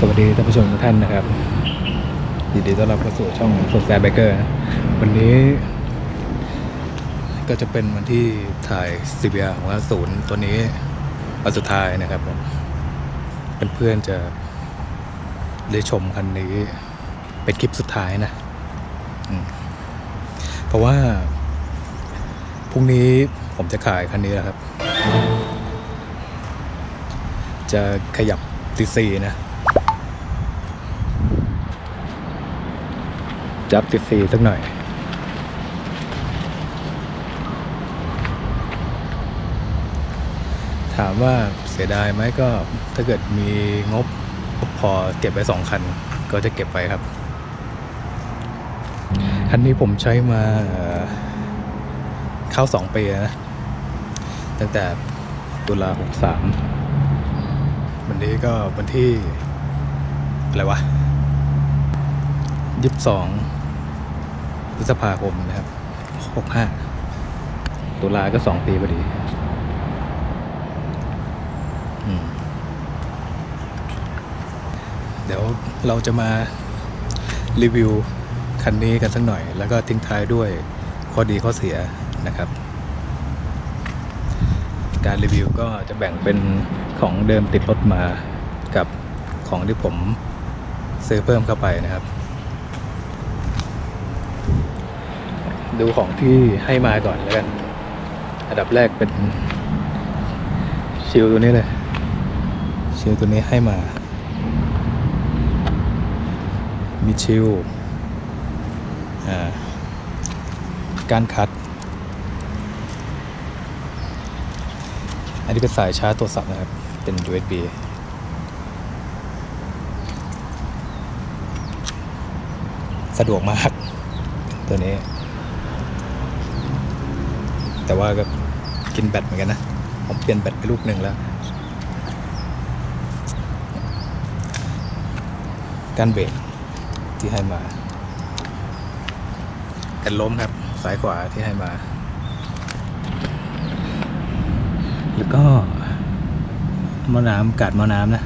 สวัสดีท่านผู้ชมทุกท่านนะครับยินดีต้อนรับเข้าสู่ช่องสดแซบเบเกอร์วันนี้ ก็จะเป็นวันที่ถ่ายซีเบียของว่าศูนย์ตัวนี้วันสุดท้ายนะครับผมเพื่อนๆจะได้ชมคันนี้ เป็นคลิปสุดท้ายนะเพราะว่าพรุ่งนี้ผมจะขายคันนี้แล้วครับ จะขยับซีซีนะ จับซีซีสักหน่อย ถามว่าเสียดายไหมก็ถ้าเกิดมีงบพอเก็บไว้สองคัน ก็จะเก็บไว้ครับ คันนี้ผมใช้มาเข้าสองปีนะ ตั้งแต่ตุลาหกสามวันนี้ก็วันที่ อะไรวะยี่สิบสอง พฤษภาคมนะครับหกห้าตุลาก็สองปีพอดีเดี๋ยวเราจะมารีวิวคันนี้กันสักหน่อย แล้วก็ทิ้งท้ายด้วยข้อดีข้อเสียนะครับ การรีวิวก็จะแบ่งเป็นของเดิมติดรถมากับของที่ผมซื้อเพิ่มเข้าไปนะครับ ดูของที่ให้มาก่อนแล้วกัน อันดับแรกเป็นชิลตัวนี้เลย ชิลตัวนี้ให้มา มีชิลอ่าการคัด อันนี้เป็นสายชาร์จโทรศัพท์นะครับ เป็น USB สะดวกมาก ตัวนี้ แต่ว่าก็กินแบตเหมือนกันนะ ผมเปลี่ยนแบตไปลูกหนึ่งแล้ว การเบรกที่ให้มากันล้มครับ สายขวาที่ให้มา แล้วก็มอน้ำกาดมอน้ำนะ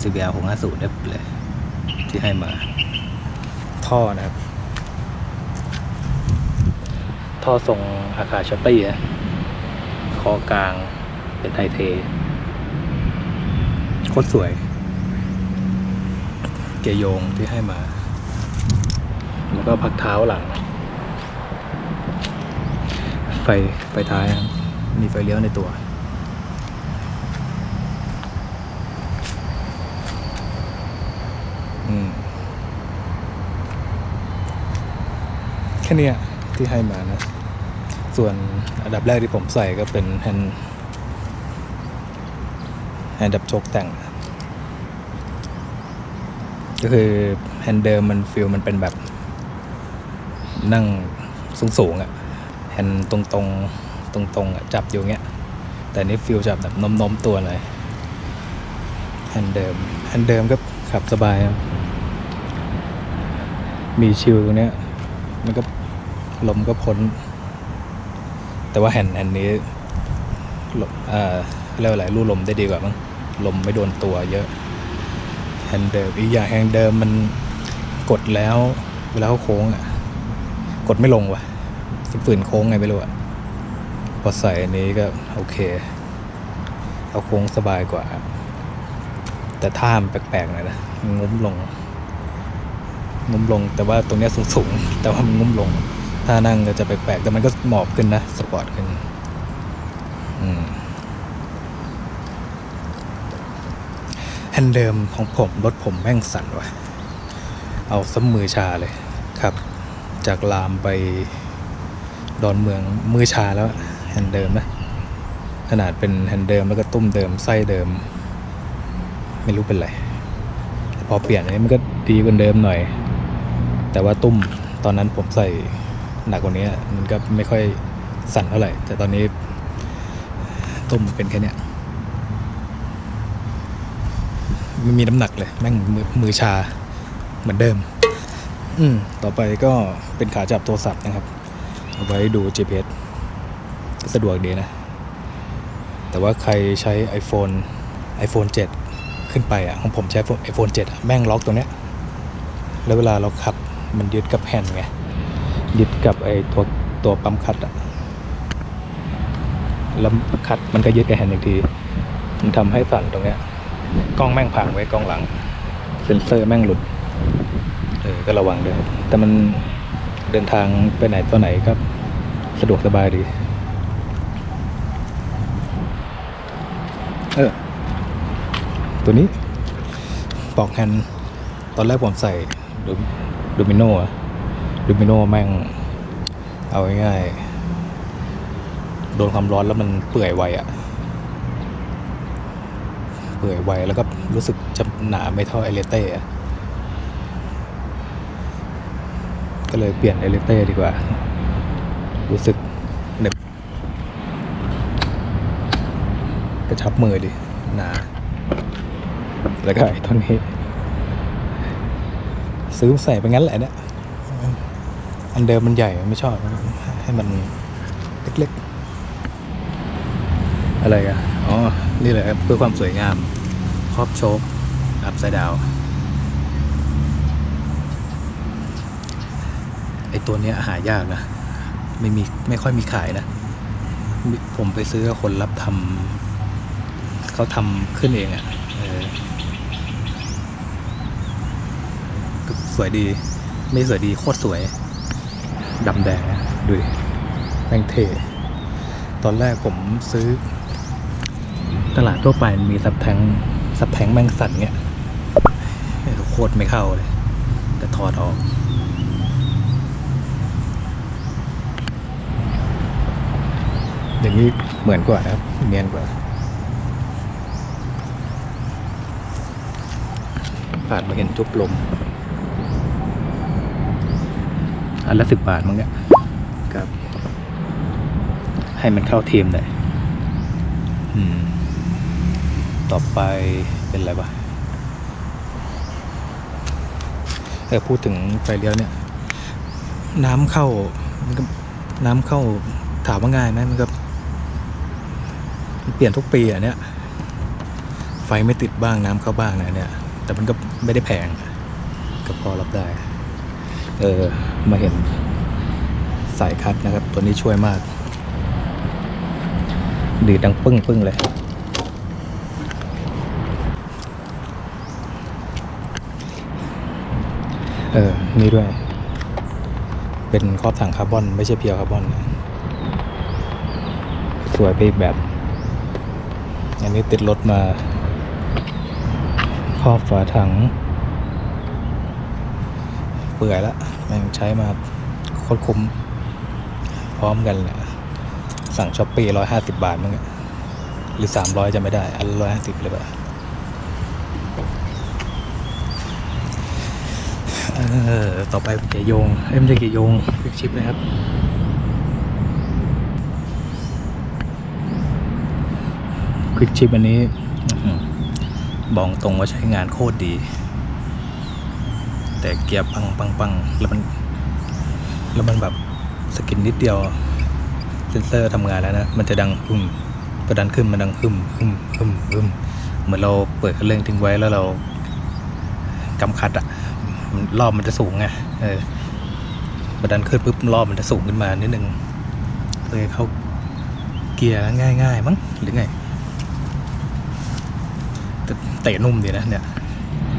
CBR หกห้าศูนย์ได้เลย ที่ให้มา ท่อนะครับ ท่อทรงอาคาชอตตี้นะคอกลางเป็นไทเทโคตรสวย เกยโยงที่ให้มา แล้วก็พักเท้าหลัง ไฟไฟท้ายนะครับมีไฟเลี้ยวในตัวอืมแค่เนี้ย ที่ให้มานะ ส่วนอันดับแรกที่ผมใส่ก็เป็นแฮนด์แฮนด์ดับโชกแต่ง ก็คือแฮนด์เดิมมันฟิลมันเป็นแบบนั่งสูงๆอะ่ะแฮนด์ตรงๆตรงๆอะจับอยู่เงี้ย แต่นี่ฟิลจับแบบโน้มๆตัวเลยแฮนด์เดิมแฮนด์เดิมก็ขับสบาย มีชิลตรงเนี้ยมันก็ ลมก็พ้น แต่ว่าแฮนด์แฮนนี้ลมเอ่อเรียกว่าอะไรรูลมได้ดีกว่ามั้งลมไม่โดนตัวเยอะแฮนด์เดิมอีกอย่างแฮนด์เดิมมันกดแล้วเวลาเขาโค้งอะ กดไม่ลงว่ะฝืนโค้งไงไม่รู้อะพอใส่อันนี้ก็โอเค เอาโค้งสบายกว่า แต่ท่ามแปลกๆหน่อยนะงุ้มลงงุ้มลงแต่ว่าตรงนี้สูงๆ แต่ว่ามันงุ้มลง ถ้านั่งก็จะแปลกๆ แต่มันก็หมอบขึ้นนะ สปอร์ตขึ้นอืมแฮนด์เดิมของผม รถผมแม่งสั่นว่ะ เอาซ้ำมือชาเลยครับ จากลามไปดอนเมืองมือชาแล้วแฮนด์เดิมนะ ขนาดเป็นแฮนด์เดิมแล้วก็ตุ้มเดิมไส้เดิม ไม่รู้เป็นไรพอเปลี่ยนอันนี้มันก็ดีกว่าเดิมหน่อย แต่ว่าตุ้มตอนนั้นผมใส่ หนักกว่านี้มันก็ไม่ค่อยสั่นเท่าไหร่ แต่ตอนนี้ตุ้มเป็นแค่เนี้ยไม่มีน้ำหนักเลย แม่งมือมือชาเหมือนเดิม อืมต่อไปก็เป็นขาจับโทรศัพท์นะครับ เอาไว้ดู GPS สะดวกดีนะ แต่ว่าใครใช้ iPhone iPhone 7 ขึ้นไปอะ ของผมใช้ไอโฟน7อะ แม่งล็อกตรงเนี้ย แล้วเวลาเราขับมันยึดกับแฮนด์ไง ยึดกับไอ้ตัวตัวปั๊มคัดอะแล้วคัดมันก็ยึดกับแฮนด์อีกที มันทำให้สั่นตรงเนี้ยกล้องแม่งพังไว้กล้องหลัง เซ็นเซอร์แม่งหลุด เออ ก็ระวังด้วยแต่มันเดินทางไปไหนตัวไหนก็สะดวกสบายดี เออ ตัวนี้ปลอกแฮนด์ตอนแรกผมใส่ดูดูมิโน่อะ ดูมิโน่แม่ง เอาง่ายๆโดนความร้อนแล้วมันเปื่อยไวอะเปื่อยไวแล้วก็รู้สึกจะหนาไม่เท่าเอเลเต้อะก็เลยเปลี่ยนเอเลเต้ดีกว่า รู้สึกเหน็บกระชับมือดิหนาแล้วก็ไอ้ท่อนนี้ซื้อใส่ไปงั้นแหละเนี่ย อันเดิมมันใหญ่ไม่ชอบ ให้มันเล็กๆ อะไรอะอ๋อ นี่แหละครับเพื่อความสวยงาม ครอบโชคอัพไซด์ดาวไอตัวเนี้ยหายากนะ ไม่มี ไม่ค่อยมีขายนะ ผมไปซื้อคนรับทำเขาทำขึ้นเองอะ่ะสวยดี ไม่สวยดีโคตรสวย ดำแดงดูดิแม่งเท ตอนแรกผมซื้อ ตลาดทั่วไปมีซับแทงซับแทงแมงสันเงี้ยโคตรไม่เข้าเลย แต่ถอดออกอย่างนี้เหมือนกว่านะครับ เนียนกว่าผ่านมาเห็นจุบลม อันละสิบบาทมั้งเนี่ยครับ ให้มันเข้าทีมหน่อยอืมต่อไปเป็นอะไรวะเออพูดถึงไฟเลี้ยวเนี่ย น้ำเข้ามันก็น้ำเข้าถามว่าง่ายไหมมันก็มันเปลี่ยนทุกปีอะเนี่ยไฟไม่ติดบ้างน้ำเข้าบ้างนะเนี่ย แต่มันก็ไม่ได้แพงก็พอรับได้ เออมาเห็นสายคัดนะครับ ตัวนี้ช่วยมาก ดีดังปึ้งปึ้งเลย เออ นี่ด้วย เป็นครอบถังคาร์บอน ไม่ใช่เพียวคาร์บอนนะสวยไปอีกแบบ อันนี้ติดรถมาครอบฝาถัง เปื่อยแล้ว แม่งใช้มาโคตรคุ้ม พร้อมกันแหละสั่งช้อปปี้ร้อยห้าสิบบาทมั้งหรือสามร้อยจะไม่ได้ อันร้อยห้าสิบเลยปะเออต่อไปเกียโยง เอ้ยไม่ใช่เกียโยงควิกชิปนะครับควิกชิปอันนี้บ้อหือบอกตรงว่าใช้งานโคตรดี แต่เกียร์ปังปังปังแล้วมัน แล้วมันแบบสกินนิดเดียว เซนเซอร์ทำงานแล้วนะ มันจะดังหึมพอดันขึ้นมันดังหึมหึมหึมหึมเหมือนเราเปิดคันเร่งทิ้งไว้แล้วเรากำคัดอะรอบมันจะสูงไงเออพอดันขึ้นปุ๊บรอบมันจะสูงขึ้นมานิดนึงเพื่อให้เข้าเกียร์ง่าย ๆ มั้งหรือไงแต่เตะนุ่มดีนะเนี่ย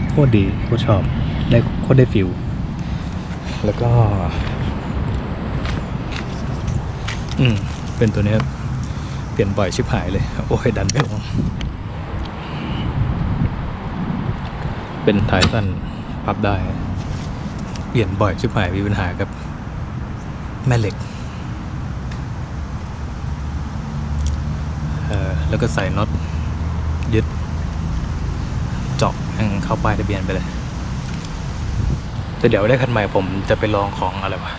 โคตรดีโคตรชอบ ได้โคตรได้ฟิลแล้วก็ อืม เป็นตัวเนี้ยเปลี่ยนบ่อยชิบหายเลย โอ้ย ดันไม่ลง เป็นท้ายสั้นพับได้ เปลี่ยนบ่อยชิบหายมีปัญหากับ แม่เหล็กเออแล้วก็ใส่น็อตยึดเจาะเข้าป้ายทะเบียนไปเลย แต่เดี๋ยวได้คันใหม่ผมจะไปลองของอะไรวะ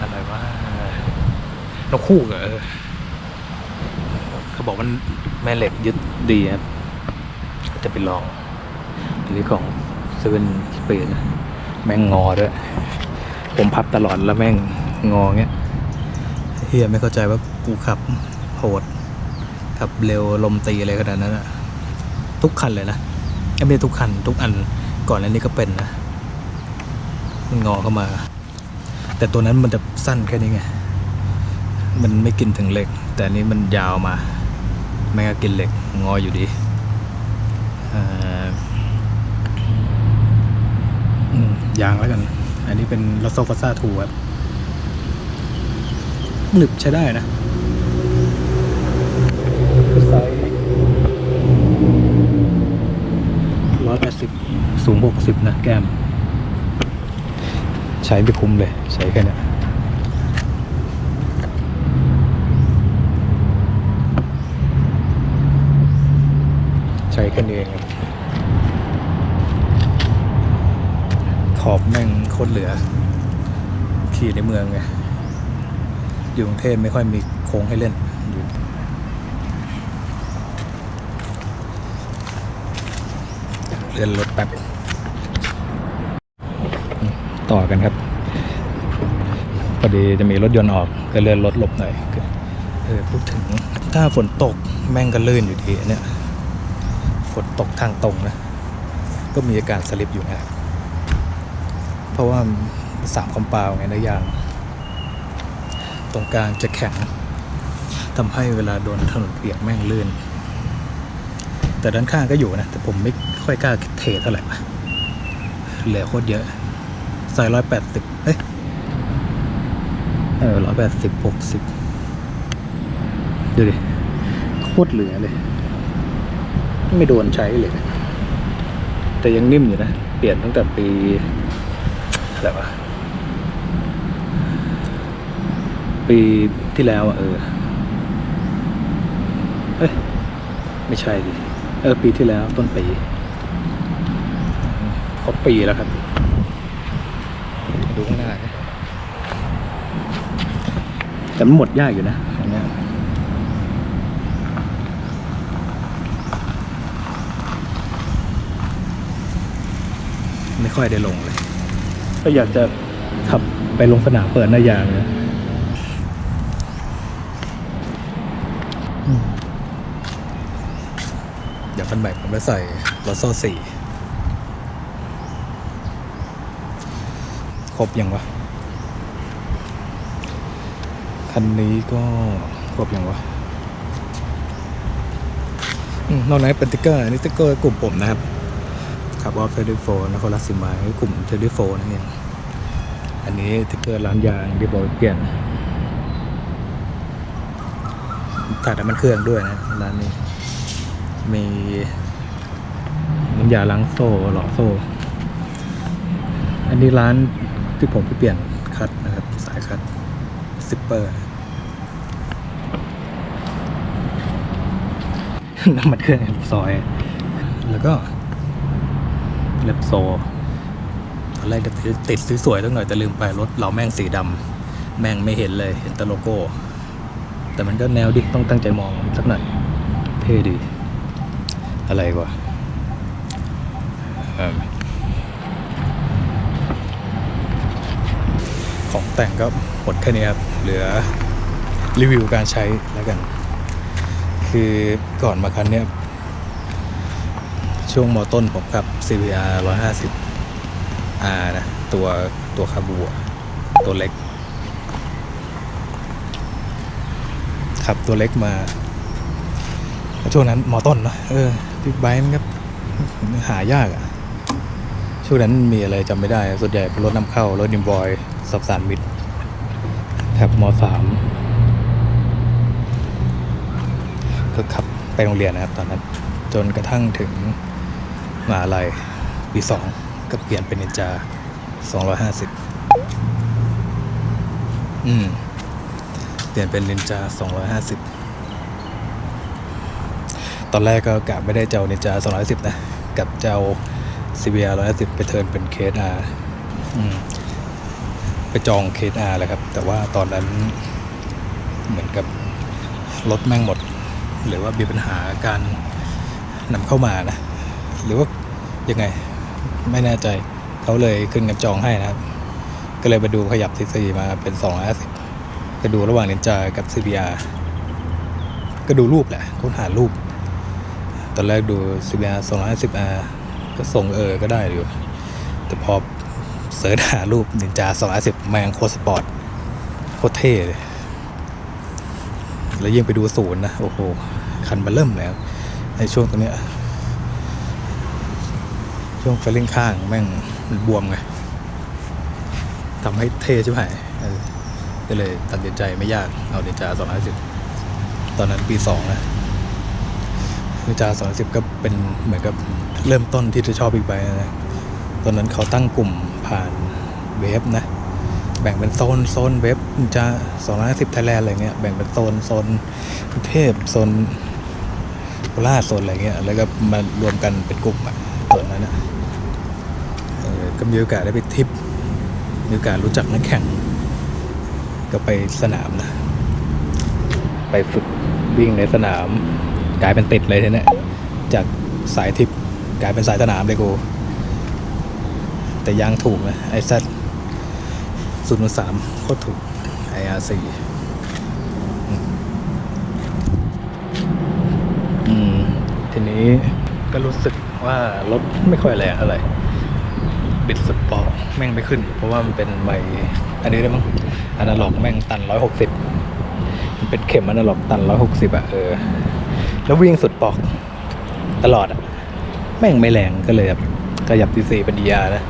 อะไรว่านกคู่กับเออเขาบอกมันแม่เหล็กยึดดีครับจะไปลองอันนี้ของเซเว่นสเปนแม่งงอด้วย ผมพับตลอดแล้วแม่งงอเงี้ยเฮียไม่เข้าใจว่ากูขับโหดขับเร็วลมตีอะไรขนาดนั้นอะทุกคันเลยนะไม่ใช่ทุกคันทุกอัน ก่อนอันนี้ก็เป็นนะมันงอเข้ามา แต่ตัวนั้นมันจะสั้นแค่นี้ไง มันไม่กินถึงเหล็ก แต่อันนี้มันยาวมาแม่งก็กินเหล็กงออยู่ดีอยางแล้วกัน อันนี้เป็นลอสโซฟาซาทูครับหนึบใช้ได้นะไซ อยแปดสิบสูงหกสิบนะแก้ม ใช้ไม่คุ้มเลย ใช้แค่นี้ใช้แค่นี้เองขอบแม่งโคตรเหลือ ขี่ในเมืองไงอยู่กรุงเทพไม่ค่อยมีโค้งให้เล่นอยู่ เลื่อนรถแป๊บ ต่อกันครับพอดีจะมีรถยนต์ออกก็เลื่อนรถหลบหน่อยเออพูดถึงถ้าฝนตกแม่งก็ลื่นอยู่ดีเนี่ยฝนตกทางตรงนะ ก็มีอาการสลิปอยู่นะเพราะว่าสามคอมเปล่าไงนะยาง ตรงกลางจะแข็งทำให้เวลาโดนถนนเปียกแม่งลื่น แต่ด้านข้างก็อยู่นะ แต่ผมไม่ ค่อยกล้าเทเท่าไหร่วะเหลือโคตรเยอะใส่ร้อยแปดสิบเอ้ยเออร้อยแปดสิบหกสิบดูดิ โคตรเหลือเลย ไม่โดนใช้เลยนะแต่ยังนิ่มอยู่นะ เปลี่ยนตั้งแต่ปีอะไรวะปีที่แล้วอะเออเอ้ย ไม่ใช่ดิ เออ ปีที่แล้วต้นปี ครบปีแล้วครับ ดูข้างหน้านะแต่มันหมดยากอยู่นะอันเนี้ยไม่ค่อยได้ลงเลย ก็อยากจะขับไปลงสนามเปิดหน้ายางนะเดี๋ยวคันใหม่ผมไปใส่ลอโซ่สี่ ครบยังวะ คันนี้ก็ครบยังวะนอกนั้นเป็นติ๊กเกอร์นนี้ติ๊กเกอร์กลุ่มผมนะครับขับออฟเทอร์ดิโฟนครราชสีมากลุ่มเทอร์ดิโฟนั่นเองอันนี้ติ๊กเกอร์ร้านยางที่บอกเปลี่ยนถ่ายน้ำมันเครื่องด้วยนะร้านนี้ มีน้ำยาล้างโซ่หล่อโซ่ อันนี้ร้าน ที่ผมไปเปลี่ยนคัดนะครับ สายคัดซิปเปอร์น้ำมันเครื่องซอย แล้วก็เล็บโซตอนแรกจะติดสวยๆตั้งหน่อยแต่ลืมไปรถเราแม่งสีดำแม่งไม่เห็นเลยเห็นแต่โลโก้ แต่มันก็แนวดิต้องตั้งใจมองสักหน่อยเท่ดี อะไรกว่าเอิ่มของ แต่งก็หมดแค่นี้ครับ เหลือรีวิวการใช้แล้วกัน คือก่อนมาคันเนี้ยช่วงมอต้นผมขับ CBR 150 R นะ ตัวตัวคาบูอะตัวเล็ก ขับตัวเล็กมา ช่วงนั้นมอต้นเนอะเออบิ๊กไบค์มันก็หายากอะช่วงนั้นมีอะไรจำไม่ได้ ส่วนใหญ่เป็นรถนำเข้ารถดิมบอย สับสานมิดแถบมสามก็ขับไปโรงเรียนนะครับตอนนั้น จนกระทั่งถึงมหาลัยปีสองก็เปลี่ยนเป็นนินจาสองร้อยห้าสิบอืม เปลี่ยนเป็นนินจาสองร้อยห้าสิบตอนแรกก็กะไม่ได้เจ้านินจา210นะ กับเจ้า CBR 110ไปเทิร์นเป็นเคสอา ไปจองเคสอาแหละครับ แต่ว่าตอนนั้นเหมือนกับรถแม่งหมด หรือว่ามีปัญหาการนำเข้ามานะ หรือว่ายังไงไม่แน่ใจเขาเลยขึ้นกับจองให้นะครับ ก็เลยไปดูขยับทีซีมาเป็น250ไปดูระหว่างนินจากับ CBR ก็ดูรูปแหละค้นหารูป ตอนแรกดู CBR 250R ก็ทรงเออก็ได้อยู่ แต่พอ สิร์ชหารูปนินจา250แมงโคสปอร์ตโคตรเท่เลย แล้วยิ่งไปดูศูนย์นะ โอ้โห คันมาเริ่มแล้ว ในช่วงตรงเนี้ย ช่วงเฟลลิ่งข้างแม่งมันบวมไงทำให้เท่ใช่ไหมก็เลยตัดสินใจไม่ยาก เอานินจา250ตอนนั้นปีสองนะนินจา250ก็เป็นเหมือนกับเริ่มต้นที่จะชอบบิ๊กไบค์นะตอนนั้นเขาตั้งกลุ่มผ่าน เว็บนะ แบ่งเป็นโซนโซนเว็บจะ250ไทยแลนด์อะไรเงี้ยแบ่งเป็นโซนโซนกรุงเทพโซนโคราชโซนอะไรเงี้ยแล้วก็มารวมกันเป็นกลุ่มอะตอนนั้นอะเออก็มีโอกาสได้ไปทริปมีโอกาสรู้จักนักแข่ง ก็ไปสนามนะ ไปฝึกวิ่งในสนาม กลายเป็นติดเลยทีเนี้ยจากสายทริปกลายเป็นสายสนามเลยกู แต่ยางถูกนะ ไอซัด ศูนย์สามโคตรถูกไออาร์สี่อืม ทีนี้ก็รู้สึกว่ารถไม่ค่อยแรงเท่าไร บิดสุดปอกแม่งไม่ขึ้น เพราะว่ามันเป็นไมค์อันนี้ได้มั้งอนาล็อกแม่งตันร้อยหกสิบมันเป็นเข็มอนาล็อกตันร้อยหกสิบอะเออ แล้ววิ่งสุดปอกตลอดอะแม่งไม่แรงก็เลยแบบขยับทีซีเป็นดีอานะ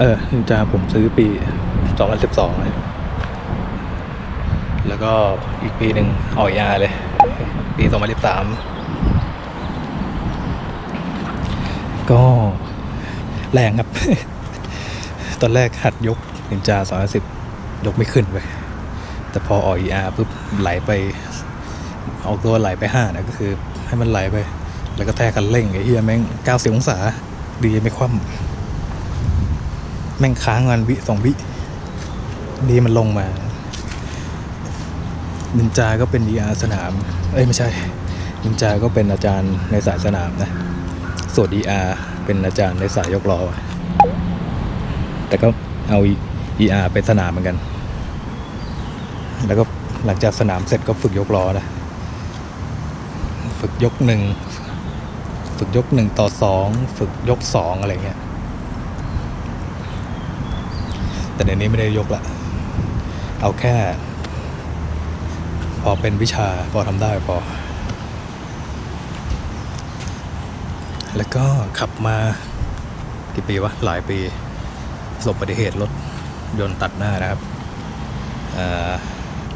เออจาผมซื้อปี 2012เลยแล้วก็อีกปีหนึ่งออกยาเลย ปี 2013 ก็แรงครับ ตอนแรกหัดยกนินจา210 ยกไม่ขึ้นไป แต่พอออก ER ปุ๊บไหลไปออกตัวไหลไป5นะก็คือให้มันไหลไป แล้วก็แทกกันเร่งไอ้เฮียแม่ง90องศา ดีไม่คว่ำแม่งค้างกันวิสองวิ ดีมันลงมา นินจาก็เป็น DR สนาม เอ้ยไม่ใช่ นินจาก็เป็นอาจารย์ในสายสนามนะส่วน DR เป็นอาจารย์ในสายยกล้อ แต่ก็เอา ER ไปสนามเหมือนกัน แล้วก็หลังจากสนามเสร็จก็ฝึกยกล้อนะ ฝึกยกหนึ่ง ฝึกยกหนึ่งต่อสอง ฝึกยกสองอะไรเงี้ย แต่เดี๋ยวนี้ไม่ได้ยกละ เอาแค่ พอเป็นวิชาพอทำได้พอ แล้วก็ขับมากี่ปีวะ หลายปีประสบอุบัติเหตุรถยนต์ตัดหน้านะครับ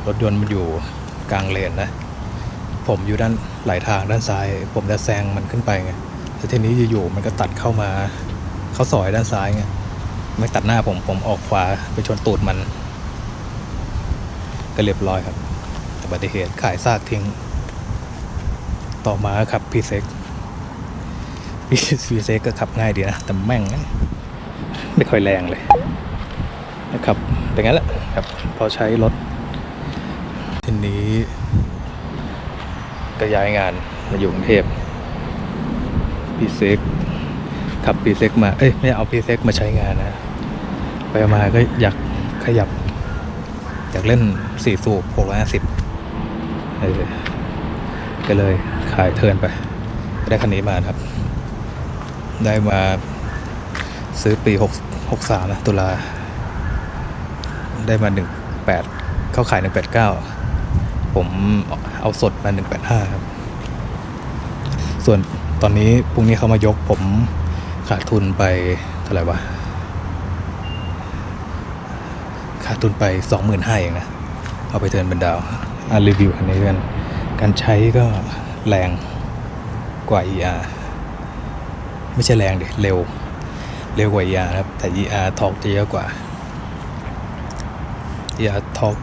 รถยนต์มันอยู่กลางเลนนะ ผมอยู่ด้านไหลทางด้านซ้าย ผมจะแซงมันขึ้นไปไงแต่ทีนี้อยู่ๆมันก็ตัดเข้ามาเข้าซอยด้านซ้ายไงไม่ตัดหน้าผมผมออกขวาไปชนตูดมัน ก็เรียบร้อยครับอุบัติเหตุขายซากทิ้ง ต่อมาครับพีเซ็กพีเซ็กก็ขับง่ายดีนะ แต่แม่งไม่ค่อยแรงเลยนะครับเป็นงั้นแหละครับพอใช้รถทีนี้ก็ย้ายงานมาอยู่กรุงเทพพีเซ็กขับ p ีเซ็กมา เอ้ย ไม่เอา p ีเซ็กมาใช้งานนะ ไปมาก็อยากขยับ อยากเล่นสี่สูบหกร้อยห้าสิบเออก็เลยขายเทินไป ได้คันนี้มาครับ ได้มาซื้อปีหกหกสามนะตุลา ได้มาหนึ่งแปดเข้าขายหนึ่งแปดเก้าผมเอาสดมาหนึ่งแปดห้าครับ ส่วนตอนนี้พรุ่งนี้เขามายกผมขาดทุนไปเท่าไหร่วะ ขาดทุนไปสองหมื่นห้าเองนะ เอาไปเทิร์นเป็นดาวอ่ารีวิวคันนี้กัน การใช้ก็แรงกว่า ER ไม่ใช่แรงเดิเร็ว เร็วกว่า ER ครับ แต่ ER ทอกจะเยอะกว่า ER ทอก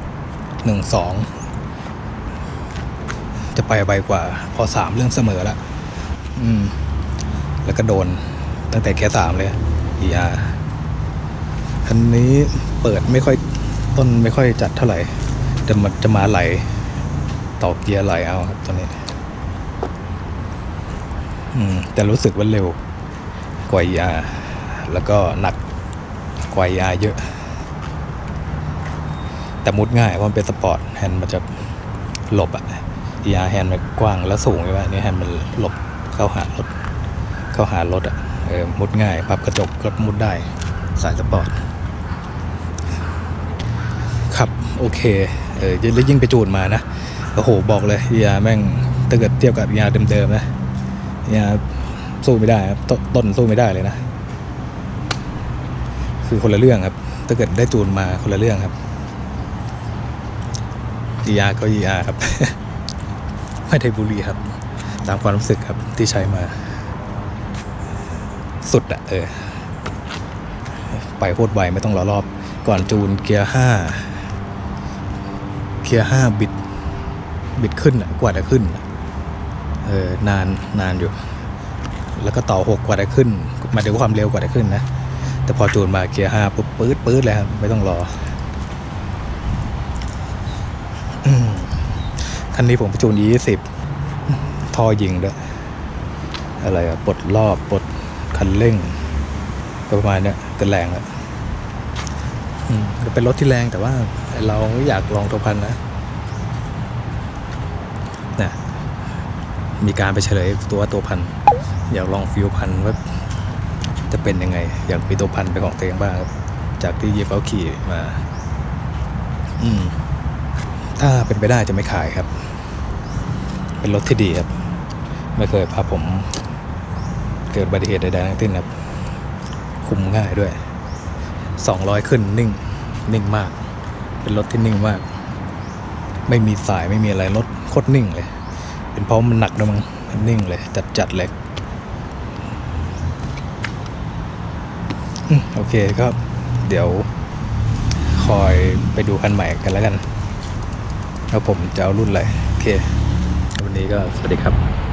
หนึ่งสองจะไปไปกว่า พอสามเรื่องเสมอละอืม แล้วก็โดน ตั้งแต่แค่สามเลย ER คันนี้เปิดไม่ค่อย ต้นไม่ค่อยจัดเท่าไหร่จะมาจะมาไหลต่อเกียร์ไหลเอาครับตอนนี้ อืม แต่รู้สึกว่าเร็วกว่า ER แล้วก็หนักกว่า ER เยอะ แต่มุดง่ายเพราะมันเป็นสปอร์ตแฮนด์มันจะหลบอะ ER แฮนด์มันกว้างและสูงใช่ไหมนี่แฮนด์มันหลบเข้าหารถ เข้าหารถอะเออมุดง่ายพับกระจกก็มุดได้สายสปอร์ตครับ โอเคเออแล้วยิ่งไปจูนมานะโอ้โหบอกเลยยาแม่งถ้าเกิดเทียบกับยาเดิมๆนะยาสู้ไม่ได้ครับตต้นสู้ไม่ได้เลยนะ คือคนละเรื่องครับ ถ้าเกิดได้จูนมาคนละเรื่องครับ ER ก็ ER ครับ ไม่ได้บุรีครับ ตามความรู้สึกครับที่ใช้มา สุดอะเออ ไปโคตรไวไม่ต้องรอรอบ ก่อนจูนเกียร์ห้า เกียร์ห้าบิด บิดขึ้นกว่าจะขึ้นเออนานนานอยู่ แล้วก็ต่อหกกว่าจะขึ้นมายถึงความเร็วกว่าจะขึ้นนะ แต่พอจูนมาเกียร์ห้าปุ๊บปื๊ดปื๊ดเลยครับไม่ต้องรอคันนี้ผมจูน E20 ท่อยิงด้วย อะไรอะปลดรอบปลดคันเร่ง ก็ประมาณเนี้ยก็แรงแล้ว เป็นรถที่แรงแต่ว่าเราอยากลองตัวพันนะนะมีการไปเฉลยตัวตัวพัน อยากลองฟิวพันว่าจะเป็นยังไง อยากมีตัวพันเป็นของตัวเองบ้างครับ จากที่ยีเขาขี่มา อืม ถ้าเป็นไปได้จะไม่ขายครับ เป็นรถที่ดีครับ ไม่เคยพาผมเกิดอุบัติเหตุใดๆทั้งสิ้นครับ คุมง่ายด้วย สองร้อยขึ้นนิ่งนิ่งมาก เป็นรถที่นิ่งมาก ไม่มีสายไม่มีอะไรรถโคตรนิ่งเลย เป็นเพราะมันหนักด้วยมั้งนิ่งเลย จัดจัดเลยอืมโอเคก็เดี๋ยวคอยไปดูคันใหม่กันแล้วกันแล้วผมจะเอารุ่นอะไรโอเค วันนี้ก็สวัสดีครับ